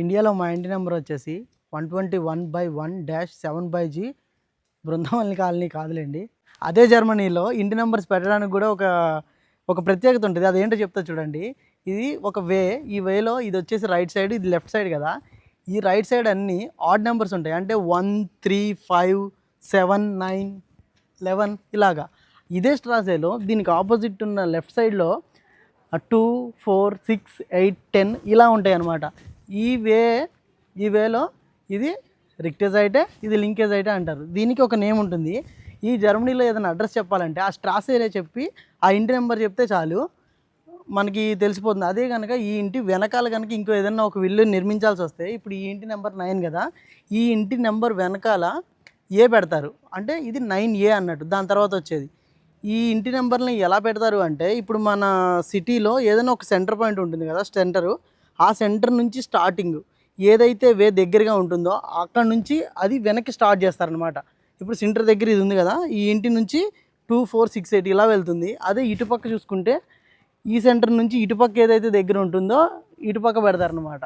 ఇండియాలో మా ఇంటి నెంబర్ వచ్చేసి one twenty one by one dash seven by G Brindavani colony కాదులేండి. అదే జర్మనీలో ఇంటి నెంబర్స్ పెట్టడానికి కూడా ఒక ఒక ప్రత్యేకత ఉంటుంది. అదేంటో చెప్తా చూడండి. ఇది ఒక వే ఈ వేలో ఇది వచ్చేసి రైట్ సైడ్ ఇది లెఫ్ట్ సైడ్ కదా. ఈ రైట్ సైడ్ అన్నీ ఆడ్ నెంబర్స్ ఉంటాయి. అంటే one three five seven nine eleven ఇలాగా. ఇదే స్ట్రాసేలో దీనికి ఆపోజిట్ ఉన్న లెఫ్ట్ సైడ్లో two four six eight ten ఇలా ఉంటాయి అన్నమాట ఈ వే ఈ వేలో ఇది రిక్టేజ్ ఇది లింకేజ్ అంటారు. దీనికి ఒక నేమ్ ఉంటుంది. ఈ జర్మనీలో ఏదైనా అడ్రస్ చెప్పాలంటే ఆ స్ట్రాస్ ఏరియా చెప్పి ఆ ఇంటి నెంబర్ చెప్తే చాలు. మనకి తెలిసిపోతుంది. అదే కనుక ఈ ఇంటి వెనకాల కనుక ఇంకో ఏదైనా ఒక విల్లు నిర్మించాల్సి వస్తే ఇప్పుడు ఈ ఇంటి నెంబర్ నైన్ కదా ఈ ఇంటి నెంబర్ వెనకాల ఏ పెడతారు? అంటే ఇది నైన్ ఏ అన్నట్టు దాని తర్వాత వచ్చేది. ఈ ఇంటి నెంబర్ని ఎలా పెడతారు అంటే ఇప్పుడు మన సిటీలో ఏదైనా ఒక సెంటర్ పాయింట్ ఉంటుంది కదా సెంటరు. ఆ సెంటర్ నుంచి స్టార్టింగ్ ఏదైతే వే దగ్గరగా ఉంటుందో అక్కడ నుంచి అది వెనక్కి స్టార్ట్ చేస్తారనమాట ఇప్పుడు సెంటర్ దగ్గర ఇది ఉంది కదా ఈ ఇంటి నుంచి టూ ఫోర్ సిక్స్ ఎయిట్ ఇలా వెళ్తుంది. అదే ఇటుపక్క చూసుకుంటే ఈ సెంటర్ నుంచి ఇటుపక్క ఏదైతే దగ్గర ఉంటుందో ఇటుపక్క పెడతారనమాట